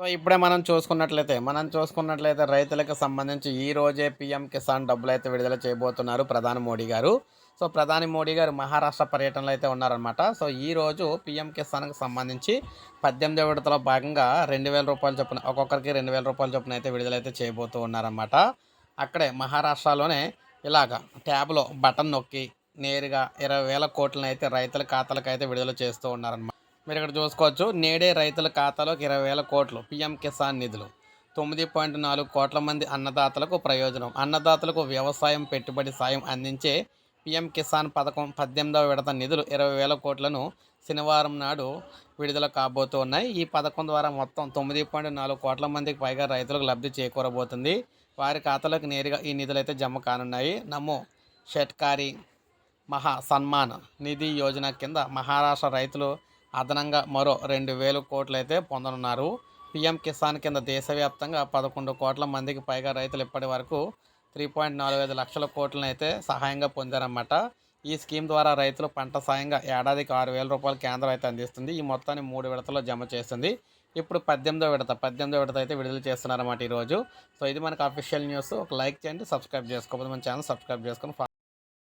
So ఇప్పుడే మనం చూసుకున్నట్లయితే మనం చూసుకున్నట్లయితే రైతులకు సంబంధించి ఈ రోజే పీఎం కిసాన్ డబ్బులు అయితే విడుదల చేయబోతున్నారు ప్రధాని మోడీ గారు. సో ప్రధాని మోడీ గారు మహారాష్ట్ర పర్యటనలో అయితే ఉన్నారనమాట సో ఈ రోజు పీఎం కిసాన్కి సంబంధించి పద్దెనిమిదో విడతలో భాగంగా రెండు వేల రూపాయలు చొప్పున ఒక్కొక్కరికి రెండు వేల రూపాయల చొప్పున అయితే విడుదలైతే చేయబోతూ ఉన్నారనమాట అక్కడే మహారాష్ట్రలోనే ఇలాగ ట్యాబ్లో బటన్ నొక్కి నేరుగా ఇరవై వేల కోట్లను అయితే రైతుల ఖాతాలకు అయితే విడుదల చేస్తూ ఉన్నారనమాట మీరు ఇక్కడ చూసుకోవచ్చు. నేడే రైతుల ఖాతాలోకి ఇరవై వేల కోట్లు. పీఎం కిసాన్ నిధులు. తొమ్మిది పాయింట్ నాలుగు కోట్ల మంది అన్నదాతలకు ప్రయోజనం. అన్నదాతలకు వ్యవసాయం పెట్టుబడి సాయం అందించే పీఎం కిసాన్ పథకం పద్దెనిమిదవ విడత నిధులు ఇరవై వేల కోట్లను శనివారం నాడు విడుదల కాబోతూ ఉన్నాయి ఈ పథకం ద్వారా మొత్తం తొమ్మిది పాయింట్ నాలుగు కోట్ల మందికి పైగా రైతులకు లబ్ధి చేకూరబోతుంది. వారి ఖాతాలోకి నేరుగా ఈ నిధులు అయితే జమ కానున్నాయి. నమో షట్కారి మహా సన్మాన్ నిధి యోజన కింద మహారాష్ట్ర రైతులు అదనంగా మరో రెండు వేలు కోట్లు అయితే పొందనున్నారు. పీఎం కిసాన్ కింద దేశవ్యాప్తంగా పదకొండు కోట్ల మందికి పైగా రైతులు ఇప్పటి వరకు త్రీ పాయింట్ నాలుగు ఐదు లక్షల కోట్లను అయితే సహాయంగా పొందారన్నమాట. ఈ స్కీమ్ ద్వారా రైతులు పంట సాయంగా ఏడాదికి ఆరు వేల రూపాయలు కేంద్రం అయితే అందిస్తుంది. ఈ మొత్తాన్ని మూడు విడతల్లో జమ చేస్తుంది. ఇప్పుడు పద్దెనిమిదో విడత పద్దెనిమిదో విడత అయితే విడుదల చేస్తున్నారన్నమాట ఈరోజు. సో ఇది మనకు అఫీషియల్ న్యూస్ ఒక లైక్ చేయండి సబ్స్క్రైబ్ చేసుకోకపోతే మన ఛానల్ సబ్స్క్రైబ్ చేసుకొని